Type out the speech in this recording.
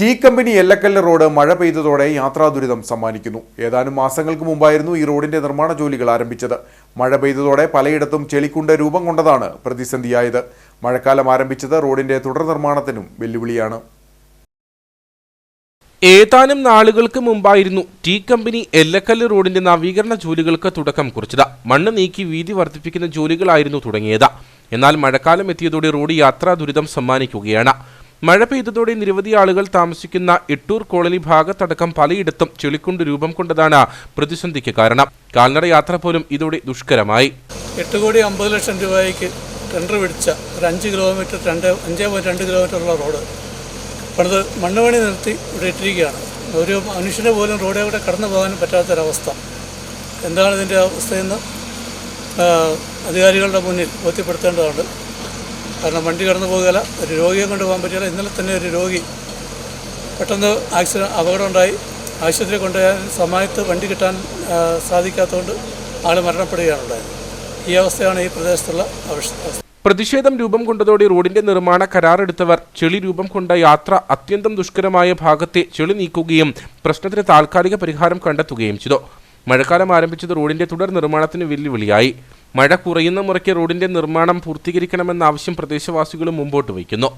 Tea company എല്ലക്കല്ല് road മഴ പെയ്തതോടെ യാത്രാ ദുരിതം സമ്മാനിക്കുന്നു. ഏതാനും മാസങ്ങൾക്ക് മുമ്പായിരുന്നു ഈ റോഡിന്റെ നിർമ്മാണ ജോലികൾ ആരംഭിച്ചത്. മഴ പെയ്തതോടെ പലയിടത്തും ചെളിക്കുണ്ട രൂപം കൊണ്ടതാണ് പ്രതിസന്ധിയായത്. മഴക്കാലം ആരംഭിച്ചത് റോഡിന്റെ തുടർ നിർമ്മാണത്തിനും വെല്ലുവിളിയാണ്. ഏതാനും നാളുകൾക്ക് മുമ്പായിരുന്നു ടീ കമ്പനി എല്ലക്കല്ല് റോഡിന്റെ നവീകരണ ജോലികൾക്ക് തുടക്കം കുറിച്ചത്. മണ്ണ് നീക്കി വീതി വർദ്ധിപ്പിക്കുന്ന ജോലികളായിരുന്നു തുടങ്ങിയത്. എന്നാൽ മഴക്കാലം എത്തിയതോടെ റോഡ് യാത്രാ ദുരിതം സമ്മാനിക്കുകയാണ്. മഴ പെയ്തതോടെ നിരവധി ആളുകൾ താമസിക്കുന്ന ഇട്ടൂർ കോളനി ഭാഗത്തടക്കം പലയിടത്തും ചെളിക്കുണ്ട് രൂപം കൊണ്ടതാണ് പ്രതിസന്ധിക്ക് കാരണം. കാൽനട യാത്ര പോലും ഇതോടെ ദുഷ്കരമായി. എട്ട് കോടി അമ്പത് ലക്ഷം രൂപയ്ക്ക് ടെൻഡർ പിടിച്ച ഒരു അഞ്ച് കിലോമീറ്റർ രണ്ട് അഞ്ച് പോയിന്റ് രണ്ട് കിലോമീറ്ററുള്ള റോഡ് പണിത് മണ്ണ് പണി നിർത്തി ഇവിടെ ഇട്ടിരിക്കുകയാണ്. ഒരു മനുഷ്യനെ പോലും റോഡിൽ കൂടെ കടന്നു പോകാനും പറ്റാത്തൊരവസ്ഥ. എന്താണ് ഇതിന്റെ അവസ്ഥയെന്ന് അധികാരികളുടെ മുന്നിൽ ബോധ്യപ്പെടുത്തേണ്ടതുണ്ട്. കാരണം വണ്ടി കടന്നു പോകുകയില്ല. ഒരു രോഗിയെ കൊണ്ട് പോകാൻ പറ്റില്ല. ഇന്നലെ തന്നെ ഒരു രോഗി പെട്ടെന്ന് ആക്സിഡൻ അപകടം ഉണ്ടായി ആശുപത്രിയിൽ കൊണ്ടുപോയാൽ സമയത്ത് വണ്ടി കിട്ടാൻ സാധിക്കാത്തതുകൊണ്ട് ആൾ മരണപ്പെടുകയാണ് ഉണ്ടായത് ഈ അവസ്ഥയാണ് ഈ പ്രദേശത്തുള്ള അവസ്ഥ. പ്രതിഷേധം രൂപം കൊണ്ടതോടെ റോഡിന്റെ നിർമ്മാണ കരാറെടുത്തവർ ചെളി രൂപം കൊണ്ട യാത്ര അത്യന്തം ദുഷ്കരമായ ഭാഗത്തെ ചെളി നീക്കുകയും പ്രശ്നത്തിന് താൽക്കാലിക പരിഹാരം കണ്ടെത്തുകയും ചെയ്തു. മഴക്കാലം ആരംഭിച്ചത് റോഡിന്റെ തുടർ നിർമ്മാണത്തിന് വെല്ലുവിളിയായി. മഴ കുറയുന്ന മുറയ്ക്ക് റോഡിന്റെ നിർമ്മാണം പൂർത്തീകരിക്കണമെന്ന ആവശ്യം പ്രദേശവാസികളും മുമ്പോട്ട് വയ്ക്കുന്നു.